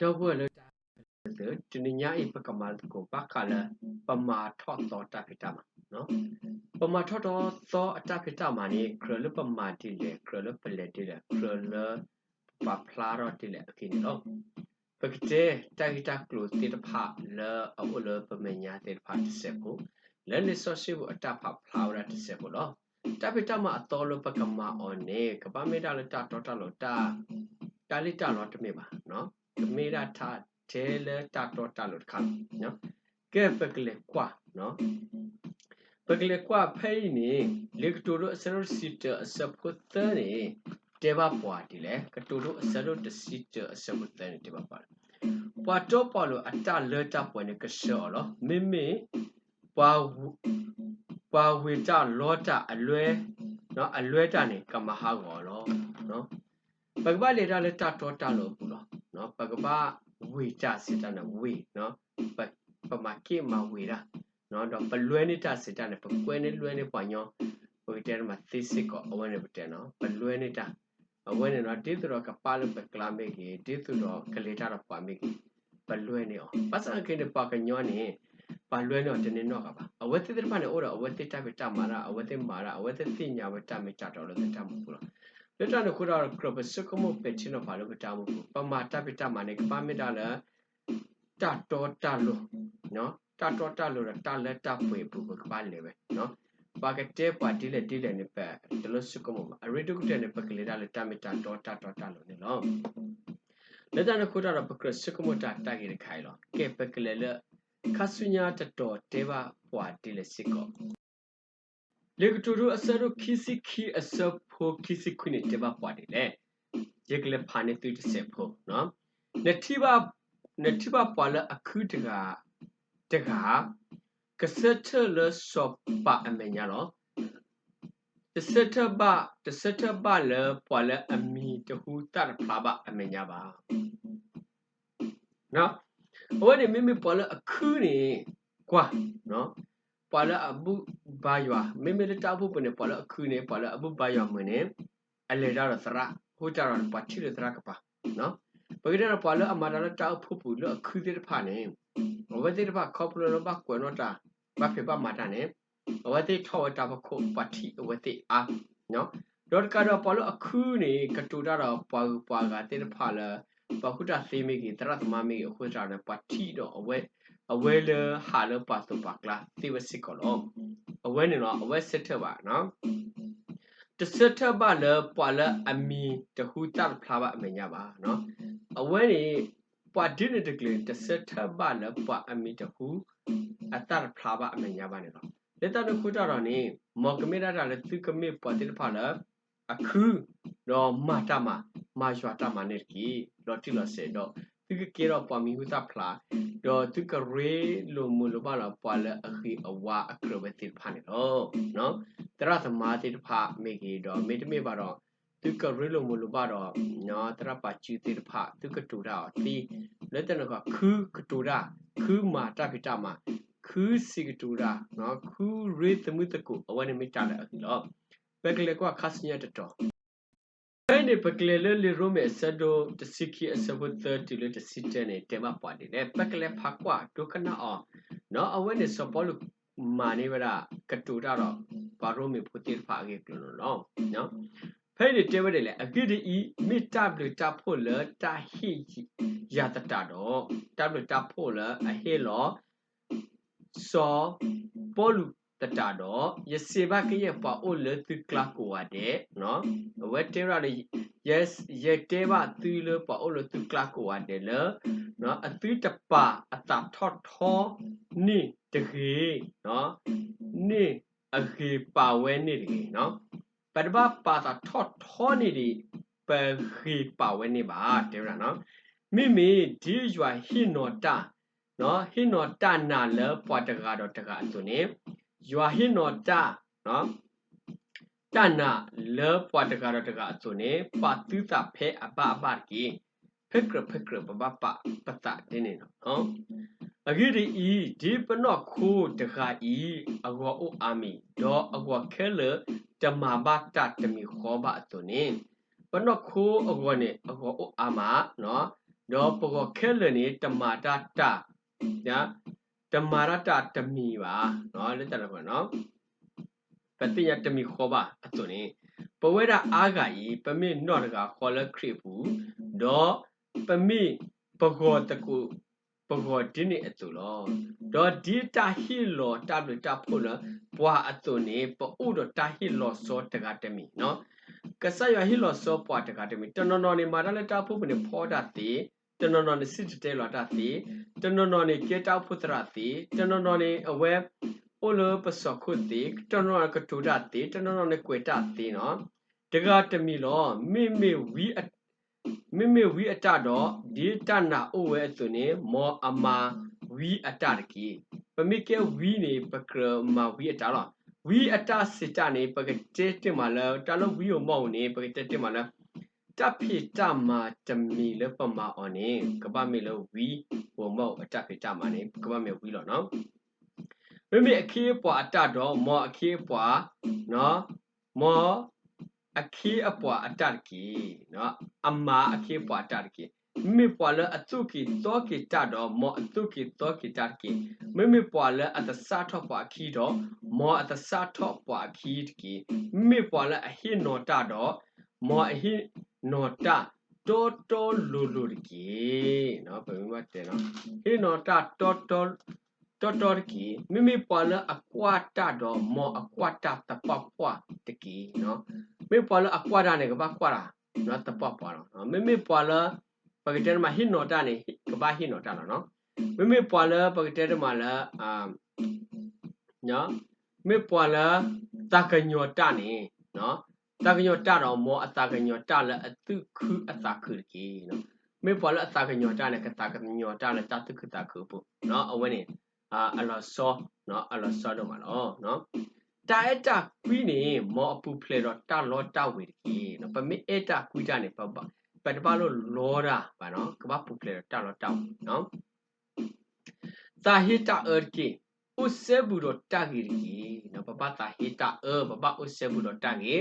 တော့ဘွယ်လို့တနညာအိပကမာကိုပခလာပမာထော့တော့တဖိတမှာနော်ပမာထော့တော့သောအတဖိတမှာနေခရလပမာတိလေခရလပလက်တိလေခရလပပလာရတိလေအကိနော်ပကတဲ့တိုက်တာကလို့တိတဖလာအဝလပမညာတိတဖတစ်ဆက်ကိုလဲလစ်ဆော့ရှိဘူးအတဖဖလာရတစ်ဆက်ကိုနော်တပိတမအတော်လပကမာအော်နေကပမေတာလတာတော်တလို့တာတာလိတာတော့တမေပါနော်တ မေတာထားတဲလေတာတော်တာလို့ခါနော်ကဲပကလေကွာနော်ပကလေကွာဖိနေလေကတူလို့အစရစီတအစပုတ်တနေတေဘပွားဒီလေကတူလို့အစရတစီတအစပုတ်တနေတေဘပွားပွားတော့ပေါ်လို့အတလေတာပွားနေကရှော်လို့မိမိပွားပွားဝေတာလောတာအလွဲနော်အလွဲတာနေကမဟာကောလို့နော် ပကပလေတာလေတာတော်တာလို့ဘူးလို့နော်ပကပဝေကြစေတနာဝေနော်ပပမကေမဝေရာနော်တော့ပလွဲနေတာစေတနာပကွဲနေလွဲနေပွားညောဝေတဲမှာသိစစ်ကောအဝဲနေပတဲနော်ပလွဲနေတာအဝဲနေတော့တိသူတော့ကပါလို့ပကလာမေကြီးတိသူတော့ကလေးတာတော့ပွားမေကြီးပလွဲနေအောင်ပတ်စံကိနေပါကညောနေပါလွဲတော့တနေတော့ကပါအဝဲတိတဲ့ပါနေဩတော့အဝဲတိတက်ပြတမာရာအဝဲတိမာရာအဝဲတိသိညာဝတမေတတော်လို့တတ်မှာဘူးလား လက်တနခုတော့ကရပစကမပချင်တော့ဘာလို့ပတာမှုပမာတပိတမာနေကပမေတာလဲတတော်တလို့နော်တတော်တလို့တလက်တပွေဘူးကပါလေပဲနော်ပါကတဲ့ပါဒီလေဒီလေနေပဲတလို့စကမအရီတုကတဲ့နေပကလေတာလေတမေတာတော်တတော်တလို့နေလို့လက်တနခုတော့ပကစကမတာတာကြီးခိုင်လို့ကဲပကလေလေခဆုညာတတော်တေဘာပွာဒီလေစစ်ကော လေကတူရအစရခီစီခီအစဖိုခီစီခွနေတဘပွားတယ်လေရေကလေးဖာနေတူတစ်ဆက်ဖို့နော်နတိဘနတိဘပွာလအခုတကတကကစက်ထလဆော့ပါအမညာလောတစက်ထဘတစက်ထဘလပွာလအမီတဟူတတ်ဖလာဘအမညာပါနော်ဟိုဒီမိမိပွာလအခုနေကွာနော် ပွာလအဘူဘာယွာမိမိတအဘူပနေပွာလအခုနေပွာလအဘူဘာယွာမနေအလေဒါရသရဟိုကြတော့ပွာချီရသရကပါနော်ပကိရပွာလအမာဒါတောက်ဖို့ပူလအခုတဲ့ဖာနေဝတိတဖာခေါပလလဘကွနောတာဘဖေပမာတာနေဝတိထောတာဘခုပတိဝတိအာနော်ဒေါ်ကတော့ပွာလအခုနေကတူတာတော့ပွာပွာကတဲ့ဖာလာပခုတာစေမိကြီးတရသမမိကြီးအခုကြတယ်ပတိတော့အဝဲ အဝဲလဟာလပတ်တော့ပါကလာသိဝစစ်ကောလောအဝဲနေတော့အဝဲစစ်ထပါနော်တစထပါလပွာလအမီတဟူတပ်ဖလာပါအမညာပါနော်အဝဲနေပွာဒင်းတကလေတစထပါလပွာအမီတဟူအတပ်ဖလာပါအမညာပါနေတော့လက်တတခုတော့နေမော်ကမေရတာလေသူကမေပွာတိဖလာအခုတော့မာတမမာရွာတမနေကြီးတော့တိလစေတော့ သူကကေတော့ပွာမီဟုတာဖလာတော့သူကရေလိုမလိုပါလားပွာလဲအခီအဝါအခရဘတိဖာနေတော့နော်တရသမာတိဖာမေကြီးတော့မေတမေပါတော့သူကရေလိုမလိုပါတော့နော်တရပါချီတိဖာသူကတူတာတီလက်တနကခူးကတူတာခူးမာတပိတမှာခူးစီကတူတာနော်ခူးရေသမှုတကူအဝနေမိတာလေအခီတော့ဘက်ကလေးကခတ်စညတ်တော့ အဲ့ဒီပကလေလေရိုမဲဆဒိုတစီကီအစဘတ်တီလေတစီတနေတေမပွားတယ်လေပကလေဖကွာဒုကနာအောနော်အဝဲနေစပေါ်လူမာနေဝရကတူတာတော့ဘာရိုမဲဖူတီဖာကေကလောနော်နော်ဖဲဒီတေဝတယ်လေအကိဒီဤမိတပ်လူတပ်ဖို့လတာဟိရတတတော့တပ်လူတပ်ဖို့လအဟေလောစောပေါ်လူ တတတော့ယစေဘကရပါအိုလသကလာကိုဝတဲ့နော်ဝက်တေရလေ yes ယတေဘသူလပါအိုလသကလာကိုဝတဲ့လနော်အသွိတပါအတာထော့ထောနိတခေနော်နိအခေပါဝဲနိတခေနော်ပဒဘပါတာထော့ထောနိဒီပခေပါဝဲနိပါတဲ့ရနော်မိမိဒီရွာဟိနောတာနော်ဟိနောတာနာလပွားတကားတော့တကားအစုနေ ယွာဟိနောတာနော်တနာလေပွားတကားတော့တကားအစုနေပါတုတာဖဲအပအပကြီးဖက်ကဖက်ကပပပပတတင်းနေနော်အဂိဒီဤဒီပနော့ခိုးတကားဤအကောအိုအာမီဒေါ်အကောခဲလတမဘာတတမီခောဘအစုနေပနော့ခိုးအကောနေအကောအိုအာမနော်တော့ပကောခဲလနေတမာတာတာညာ တမာရတာတမီပါနော်လက်တက်တော့နော်ပတိယတမီခေါ်ပါအသွနေပဝဲတာအာဂါဤပမိနော့တကခေါ်လခရဘူးတော့ပမိပကောတကူပကောဒီနေအတူလောတော့ဒီတာဟီလောတာဘတာဖို့လဘွာအတူနေပို့တော့တာဟီလောစောတကတမီနော်ကဆယဟီလောစောပွားတကတမီတနော်နော်နေမာရလက်တာဖို့နေဖောတာတေ တနော်နော်နေစစ်တဲလောတာတေတနော်နော်နေကေတောက်ဖုတရတေတနော်နော်နေအဝဲအိုလပစခုတေတနော်နော်ကတူဒတေတနော်နော်နေကွေတာတေနော်တကတမီလောမိမိဝီမိမိဝီအတတော့ဒီတနာအိုဝဲဆိုနေမောအမာဝီအတတကီပမိကေဝီနေပကရမဝီအတလောဝီအတစစ်တနေပကတဲတင်မလာတလဝီယမောနေပကတဲတင်မလာ တဖိတမာတမီလပမာအော်နေကပမေလဝီဝမောအတဖိတမာနေကပမေဝီလောနော်မိမိအခေးပွားအတတော့မောအခေးပွားနော်မောအခေးအပွားအတကီနော်အမာအခေးပွားအတကီမိပွာလအတုကီတောကီတတော့မောအတုကီတောကီတကီမိမိပွာလအတစားထော့ပွာခီတော့မောအတစားထော့ပွာခီတကီမိပွာလအဟိနောတတော့ မောအဟိနောတတောတောလူလူတကီနော်ဘယ်မှာတဲနော်ဟိနောတတောတောတော်တော်ကီမိမိပွာလအကွာတတော့မောအကွာတတပပွားတကီနော်မိပွာလအကွာတာနေကဘာကွာတာနော်တပပွားတော့နော်မိမိပွာလပကတဲမှာဟိနောတာနေကဘာဟိနောတာနော်မိမိပွာလပကတဲမှာလာအာနော်မိပွာလတကညောတာနေနော် တကညောတာတော့မောအတကညောတာလာအတုခုအတခုကီနော်မိပွာလအတကညောတာနေကတကညောတာလာတတုခုတခုပုနော်အဝနေအာအလောဆောနော်အလောဆောတော့မှာနော်နော်တာအတာကွီးနေမောအပူဖလေတော့တာလောတာဝေတကြီးနော်ပမိအတာကွီးတာနေပပပတပါလို့လောတာပါနော်ကဘာပူဖလေတာလောတာနော်တာဟိတာအร์ကေဥစေဘူးတော့တာဂီကြီးနော်ပပတာဟိတာအပပဥစေဘူးတော့တာဂီ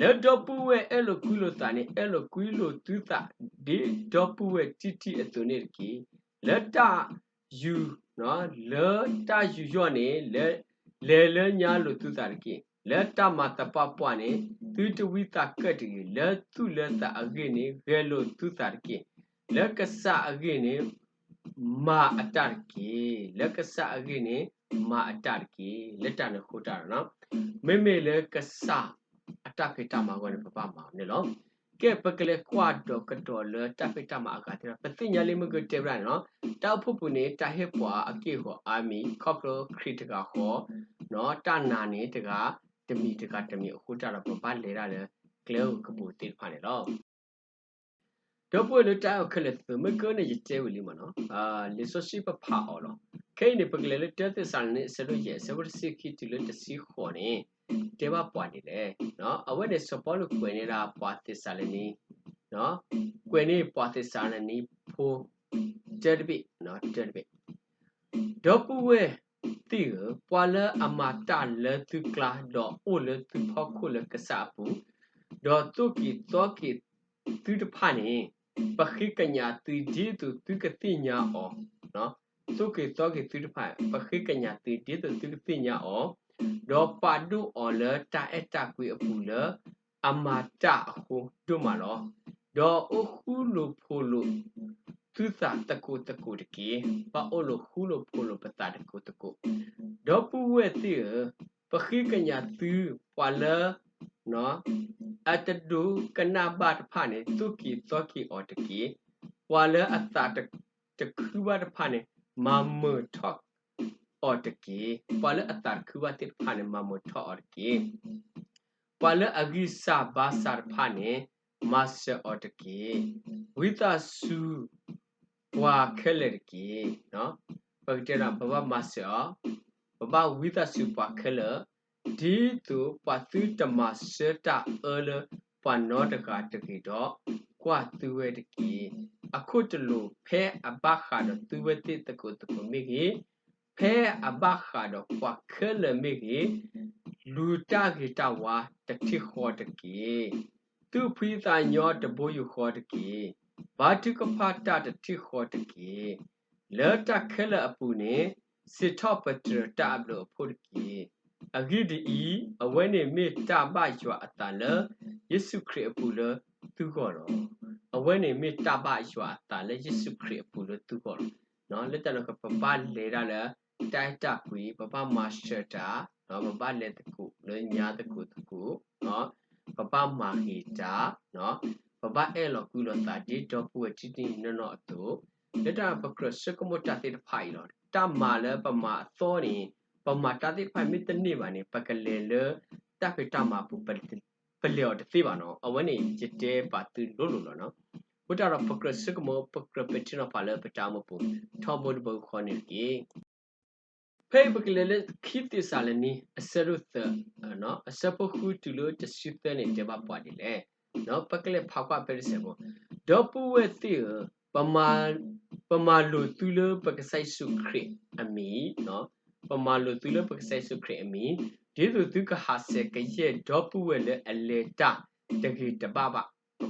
လက်တော့ပူဝဲအဲ့လိုကွီးလို့တာနေအဲ့လိုကွီးလို့သူတာဒီတော့ပူဝဲတီတီအသွနေကြီးလက်တာယူနော်လေတာယူရော့နေလေလေလေညာလို့သူတာကိလေတာမတပပွားနေသူတဝိတာကတ်တီလေသူလေတာအကိနေဂဲလို့သူတာကိလေကဆာအကိနေမာအတကိလေကဆာအကိနေမာအတကိလက်တနခုတာနော်မေမေလေကဆာ အတခိတမှာကောနေပပမှာနေလို့ကဲပကလေကွာတော့ကတော့လေတပိတမအကတဲ့ပတိညာလေးမကတဲ့ရနော်တောက်ဖို့ပုနေတာဟေပွာအကေဟောအာမီကော့ပလိုခရစ်တကဟောနော်တနာနေတကတမီတကတမီအခုတတော့ပပလေရလေကလေကပူတိဖာနေတော့တော့ပွေလို့တောက်ခလက်မကနေရတဲ့ဝလီမနော်အာလေဆိုရှိပဖာအော်လို့ခဲနေပကလေတက်တဲ့ဆန်နေဆလို့ရဲ့ဆဝရစီခီတီလို့တစီခေါ်နေ တေဘပွားနေလေနော်အဝဲနေစပေါ်လို့ကွယ်နေတာပွားသစ္စာလည်းနီနော်ကွယ်နေပွားသစ္စာလည်းနီဖိုးတက်ပိနော်တက်ပိတော့ပူဝဲတီပွာလအမတာလသူကလာတော့အိုလသူဖောက်ခုလကစားပူတော့တုကီတော့ကီသူတဖာနေပခိကညာသူဒီသူသူကတိညာအောနော်တုကီတော့ကီသူတဖာပခိကညာသူ ဒီသူသူကတိညာအောတော့ပါဒုအော်လတာအတကွေအပူလအမတာဟုတို့မလောတော့အခုလိုဖိုလိုသူသာတကူတကူတကေပါအိုလိုခုလိုဖိုလိုပတာတကူတကူတော့ပူဝဲတိပခိကညာသူပွာလနော်အတဒုကနာဘတ်ဖာနေသူကီသောကီအော်တကေပွာလအတာတတခုဘတ်ဖာနေမမထော့အော်တကေပွာလအတာခုဘတ်ဖာနေမမထော့ အော်တကေပွာလအဂိစာဘာစာဖာနေမတ်ဆအော်တကေဝိသစုဝါခဲလေတကေနော်ပကတရဘဘမတ်ဆဘဘဝိသစုပွားခဲလေဒီတုပသုတမစတာအလပနောတကတကေတော့ကွာသူဝဲတကေအခုတလူဖဲအဘခါတော့သူဝဲတိတကုတကုမိကြီး ဖဲအဘခါတော့ကွာခဲလေမိကြီးလူတကေတဝါတတိခေါ်တကေသူဖိသာညောတဘိုးယူခေါ်တကေဘာတုကဖတာတတိခောတကေလောတခဲလအပူနေစစ်ထောပတရတာဘလို့ဖို့တကေအဂိဒီအဝဲနေမေတာပရွာအတန်လယေရှုခရစ်အပူလသူကောတော့အဝဲနေမေတာပရွာအတန်လယေရှုခရစ်အပူလသူကောတော့နော်လက်တလကပပလေရလ တိုက်တာကွေပပမာစတာနော်ပပလက်တကူလညာတကူတကူနော်ပပမာဟီတာနော်ပပအဲလောကူလောတာဒီတော့ပွေတီတီနော်နော်အတူလက်တာပကရစကမတတိဖိုင်လောတမလပမာသောနေပမာတတိဖိုင်မိတနေပါနေပကလေလတပိတမပူပပလျော်တသိပါနော်အဝနေจิตတဲပါတူလို့လို့နော်ဘုဒ္ဓရပကရစကမပကရပတိနပါလပတာမပူထောဘုဒ္ဓဘခေါနေကေ ဖေဘကလေလခိတိဆာလနီအစရုသနော်အစပခုတူလို့တရှိတဲ့နေတဘပွားတယ်လေနော်ပကလေဖောက်ကွာပဲစေဘောဒေါ်ပူဝဲတိပမာပမာလိုသူလပကဆိုင်စုခရအမီနော်ပမာလိုသူလပကဆိုင်စုခရအမီဒီလိုသူကဟာစေကရဲ့ဒေါ်ပူဝဲလေအလေတာတကီတပပ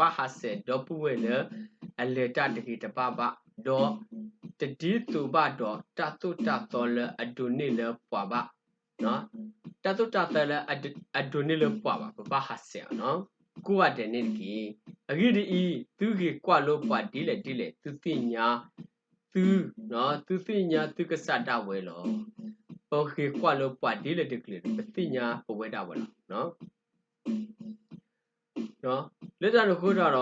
ပဟာစေဒေါ်ပူဝဲလေအလေတာတကီတပပ ဒေါ်တတိသူဘဒေါ်တတုတတော်လအဒုနေလပွားပါနော်တတုတတော်လအဒုနေလပွားပါပဟာစေနော်ကိုကတဲ့နေကီအဂိဒီဤသူကကွာလို့ပွားဒီလေဒီလေသူသိညာသူနော်သူသိညာသူကစတာဝဲလောโอเคကွာလို့ပွားဒီလေဒီကလေပသိညာပဝဲတာဝဲလောနော်နော်လက်တရခုတော့အ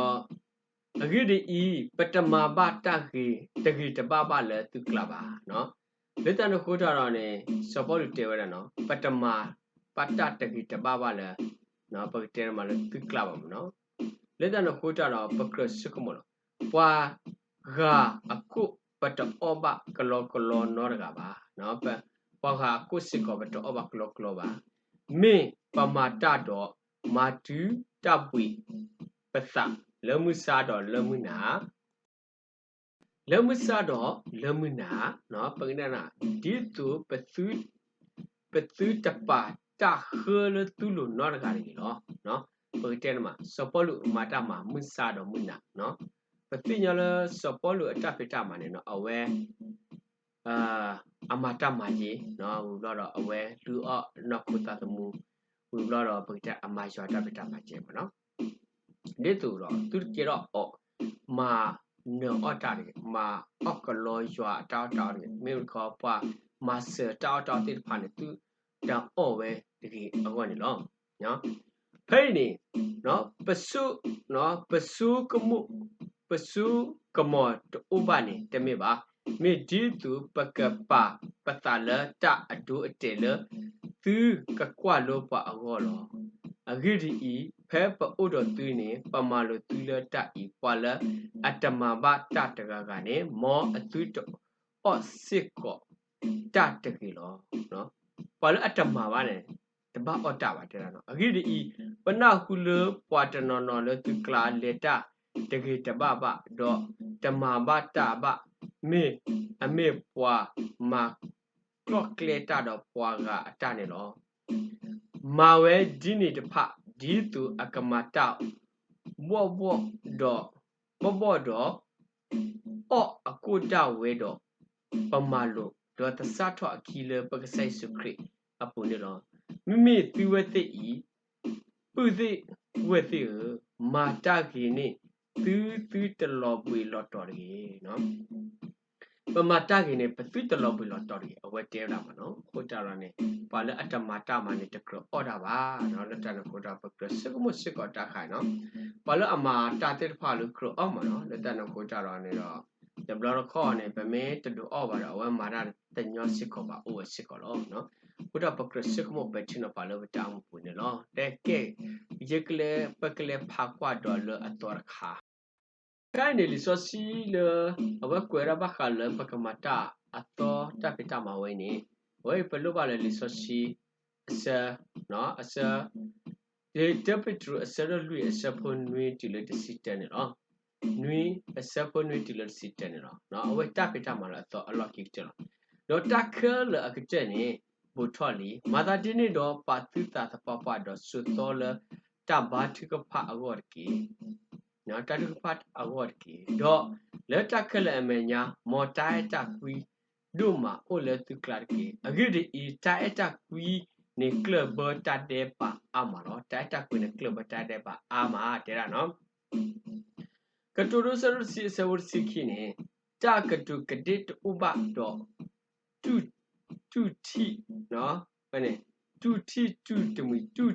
ဂိဒီဤပတမဘတခေတဂိတပပလေသူကလာပါနော်လက်တရခုတော့နေစပေါ်တေဝရနော်ပတမပတ္တတဂိတပပလေနော်ပကတဲမှာလည်းသူကလာပါမနော်လက်တနခိုးကြတော့ပကရစကမလို့ပွာဂါအခုပတအောဘကလောကလောနောရကပါနော်ပပွာဂါအခုစစ်ကောပတအောဘကလောကလောပါမေပမာတတော့မာတူတပွေပသ လမှုစားတော့လမှုနာလမှုစားတော့လမှုနာနော်ပကနနာဒီတုပသုပသုတပါတာခေလတူလိုနော်ရကရီလောနော်ပတဲနမှာစပေါ်လူမာတာမှာမွစာတော့မွနာနော်ပတိညာလစပေါ်လူအတပိတမှာနေနော်အဝဲအာအမတာမာကြီးနော်ဟူတော့အဝဲလူအော့နော်ခုတာတမူဟူတော့ပတဲအမရွာတပိတမှာကျင်းပါနော် ဒီတူတော့သူကြတော့အော့မာနော်အော့တာတယ်မာအော့ကလောရွာတောက်တောက်တယ်မေခေါ်ပွားမာဆာတောက်တောက်တိဖာနေသူတောင်အော့ဝဲတကယ်အကွက်နေလောနော်ဖိနေနော်ပစုနော်ပစုကမှုပစုကမောတူပါနေတမေပါမေဒီတူပကပပတလတအဒုအတေလသူကကွာလောပအဟောလောအဂိဒီဤ ဖဲပဥဒသူနေပမာလိုသူလတဤပွာလအတမဘတတကကနေမောအသူတောအော့စစ်ကောတတကေလောနော်ပွာလအတမပါနဲ့တပအော်တာပါတဲ့နော်အဂိဒီဤပနဟုလပွာတနော်နော်လသူကလာလေတာတကေတပပဒေါ်တမဘတာဘမေအမေပွာမာကလော့ကလေတာတော့ပွာကအတနေလောမာဝဲဒီနေတဖ ဒီသူအကမတာဘောဘောဒေါ်ဘောဘောဒေါ်အော့အကုတဝဲတော့ပမာလို့ဒေါ်တဆတ်ထွာခီလပကဆိုင်စုခရစ်အပူနေတော့မိမိသီဝတိဤပုသိဝတိမာတကေနေသူသူတလောပွေလော်တော်ကြီးနော် ပမာတကေနေပသူတလောပွေလော်တော်ကြီးအဝဲတဲလာမှာနော်ခိုတာရနေပါလေအတမတာမနေတကရအော်တာပါနော်လက်တနခိုတာပကရစကမစကတာခိုင်နော်ပါလေအမာတာတဲ့ဖာလို့ကရအော်မှာနော်လက်တနခိုတာရနေတော့ဒဘလခေါ်နေပမဲတတူအော်ပါတော့ဝဲမာရတညောစစ်ကောပါအိုဝစစ်ကောလို့နော်ဘုဒ္ဓပကရစစ်မောပဲချင်ပါလို့တောင်းပူနေလို့တဲ့ကဲရက်ကလေးပကလေးဖာကွာဒေါ်လအတော်ခါ ကိုင်းနေလီဆိုစီလအဝကွယ်ရဘခါလပကမတာအတော်တပိတမဝဲနေဝဲပလုပါလေလီဆိုစီအစနော်အစဒီတပိထရအစရလူအစဖွန် နွေတီလတစီတန်နော်နွေအစဖွန်နွေတီလတစီတန်နော်နော်အဝဲတပိတမလာတော့အလော့ကိတနော်တော့တခဲလအကတဲ့နေဘူထော်လီမာသာတင်းနေတော့ပါတုတာသပပတော့စွတော်လတဘာတိကဖအဂော်ကီနော်တတုပတ်အဝတ်ကီတော့လက်တခလအမညာမော်တိုင်တကွီဒုမာအိုလက်သူကလာကီအဂိဒီအီတိုင်တကွီနေကလဘတတဲ့ပါအမနော်တိုင်တကွီနေကလဘတတဲ့ပါအမတဲ့ရနော်ကတူရစရစီဆဝစီခိနေတကတုကဒစ်ဥပတော့တူတူတီနော်ဘယ်နဲ့တူတီတူတမီတူ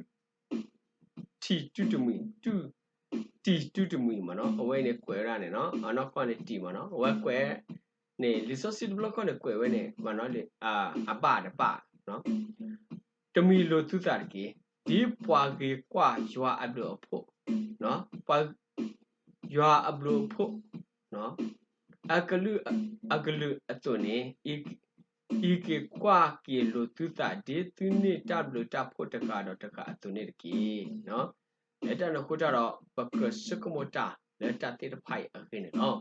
တီတူတမီတူ တီတူတမီမနော်အဝဲနဲ့ကွယ်ရနေနော်အနောက်ကနေတီမနော်အဝဲကွယ်နေ resource block နဲ့ကွယ်ဝဲနေမနော်လေအာအပတပနော်တမီလိုသူစားတကေဒီပွားကေကွာရွာအပ်လို့ဖို့နော်ပွားရွာအပ်လို့ဖို့နော်အကလူအကလူအတုန်နေဤကေကွာကေလိုသူတာဒီသူနေတပ်လို့တပ်ဖို့တကတော့တကအတုန်နေတကေနော် အဲ့တနခုကြတော့ပကစကမတာလက်တတိတဖိုက်အခင်းနော်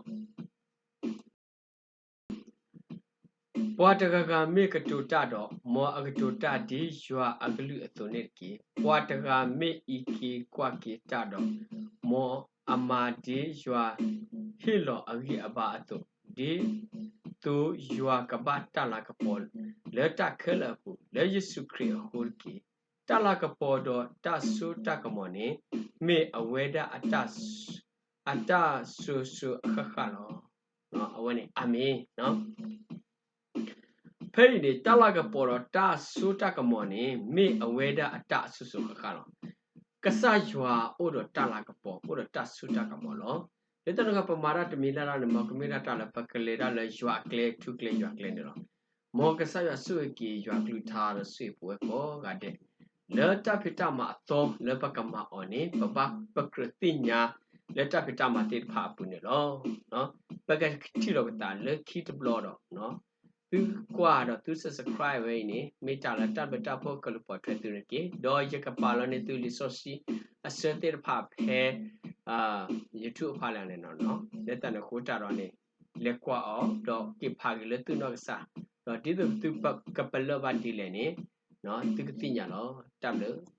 ပွားတကကမေကတူတတော့မောအကတူတဒီရွာအကလူအတုန်နေတကေပွားတကမေဤကေကွာကေတတော့မောအမာဒီရွာဟီလောအဂိအဘာအတုဒီသူယွာကပတ်တလာကပေါ်လက်တခဲလဟုလက်ယေရှုခရစ်ဟိုကီ တလာကပေါ်တော့တဆူတကမောနေမေအဝဲဒအတအတဆူဆူအခခလောနော်အဝဲနေအာမင်နော်ဖေးနေတလာကပေါ်တော့တဆူတကမောနေမေအဝဲဒအတဆူဆူခခလောကဆာယွာအိုတော့တလာကပေါ်အိုတော့တဆူတကမောလောလေတနကပမာရတမီလာရနမကမီရတာလပကလေရလရွာကလေထုကလေရွာကလေနော်မောကဆာရဆွေကီရွာကလူထားရဆွေပွဲကောကတဲ့ လေတဖိတမအသောလေပကမအောနေပပပကရတိညာလေတဖိတမတေဖာပုနေလောနော်ပကတိလောကတာလေခိတဘလောတော့နော်သူကွာတော့သူ subscribe ဝိနေမိတာလာတပ်ပတပ်ဖို့ကလပေါ်ထွက်သူရကေဒေါ်ရကပါလနေသူလီဆိုစီအစတဲ့ဖာဖဲအာ YouTube ဖာလနေနော်နော်လက်တန်ကိုတာတော့နေလက်ကွာအောတော့ကိဖာကလေးသူတော့စားတော့ဒီသူသူကပလဘတ်ဒီလေနေနော် သူကတိညာတော့တပ်လို့